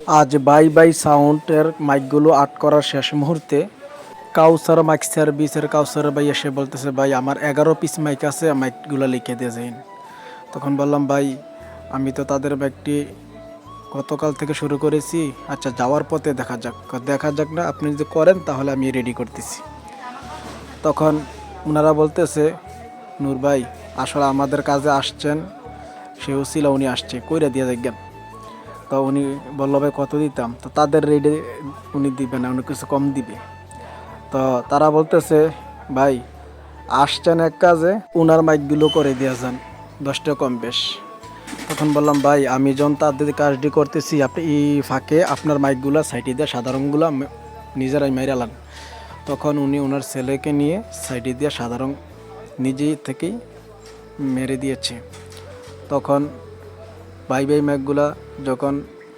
আজ bye bye সাউন্ডের মাইকগুলো আট করার শেষ মুহূর্তে কাউসার মাইক সার্ভিসের কাউসার ভাই এসে বলতেছে, ভাই, আমার এগারো পিস মাইক আছে, মাইকগুলো লিখে দিয়ে যাইন। তখন বললাম, ভাই, আমি তো তাদের মাইকটি গতকাল থেকে শুরু করেছি আচ্ছা যাওয়ার পথে দেখা যাক। দেখা যাক না, আপনি যদি করেন তাহলে আমি রেডি করতেছি। তখন ওনারা বলতেছে, নূর ভাই, আসলে আমাদের কাজে আসছেন, সেও ছিল, উনি আসছে, কইরা দিয়ে দেখবেন তো উনি বলল, ভাই, কত দিতাম? তো তাদের রেডে উনি দিবে না, উনি কিছু কম দিবে। তো তারা বলতেছে, ভাই, আসছেন এক কাজে, উনার মাইকগুলো করে দিয়ে যান, দশটা কম বেশ। তখন বললাম, ভাই, আমি যখন তাদের কাজটি করতেছি, আপনি এই ফাঁকে আপনার মাইকগুলো সাইডে দিয়ে, সাধারণগুলো নিজেরাই মেরালান তখন উনি ওনার ছেলেকে নিয়ে সাইডে দিয়ে সাধারণ নিজেই থেকেই মেরে দিয়েছে। তখন ভাই ভাই ম্যাকগুলা যখন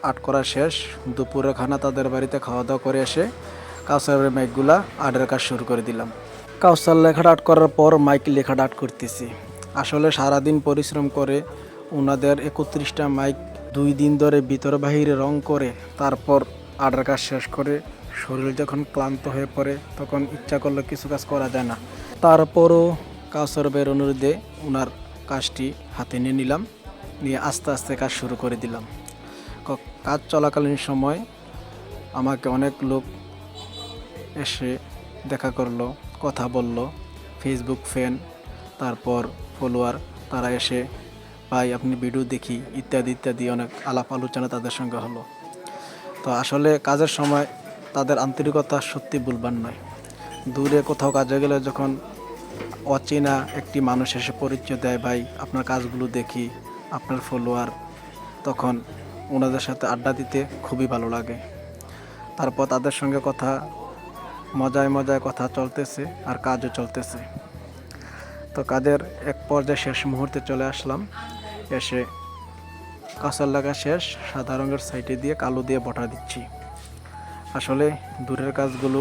আট করা শেষ, দুপুরে খানা তাদের বাড়িতে খাওয়া দাওয়া করে এসে কাউসারের মাইকগুলা আটের কাজ শুরু করে দিলাম। কাউসার লেখাটা আট করার পর মাইক লেখাটা আট করতেছি। আসলে সারাদিন পরিশ্রম করে ওনাদের একত্রিশটা মাইক দুই দিন ধরে ভিতর বাহিরে রং করে, তারপর আটের কাজ শেষ করে শরীর যখন ক্লান্ত হয়ে পড়ে, তখন ইচ্ছা করলে কিছু কাজ করা যায় না। তারপরও কাউসার বের অনুরোধে ওনার কাজটি হাতে নিয়ে নিলাম। নিয়ে আস্তে আস্তে কাজ শুরু করে দিলাম। কাজ চলাকালীন সময় আমাকে অনেক লোক এসে দেখা করল, কথা বলল ফেসবুক ফ্যান তারপর ফলোয়ার তারা এসে, ভাই, আপনি ভিডিও দেখি, ইত্যাদি ইত্যাদি অনেক আলাপ আলোচনা তাদের সঙ্গে হলো। তো আসলে কাজের সময় তাদের আন্তরিকতা সত্যি বলবার নয়। দূরে কোথাও কাজে গেলে যখন অচেনা একটি মানুষ এসে পরিচয় দেয়, ভাই, আপনার কাজগুলো দেখি আপনার ফলোয়ার তখন ওনাদের সাথে আড্ডা দিতে খুবই ভালো লাগে। তারপর তাদের সঙ্গে কথা, মজায় মজায় কথা চলতেছে আর কাজও চলতেছে। তো কাজের এক পর্যায়ে শেষ মুহূর্তে চলে আসলাম। এসে কাঁচার লাগা শেষ, সাদা রঙের সাইডে দিয়ে কালো দিয়ে বটা দিচ্ছি। আসলে দূরের কাজগুলো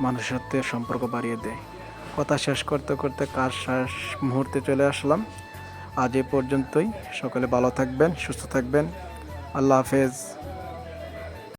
মানুষের সাথে সম্পর্ক বাড়িয়ে দেয়। কথা শেষ করতে করতে কাজ শেষ মুহূর্তে চলে আসলাম। আজ এ পর্যন্তই। সকলে ভালো থাকবেন সুস্থ থাকবেন। আল্লাহ হাফেজ।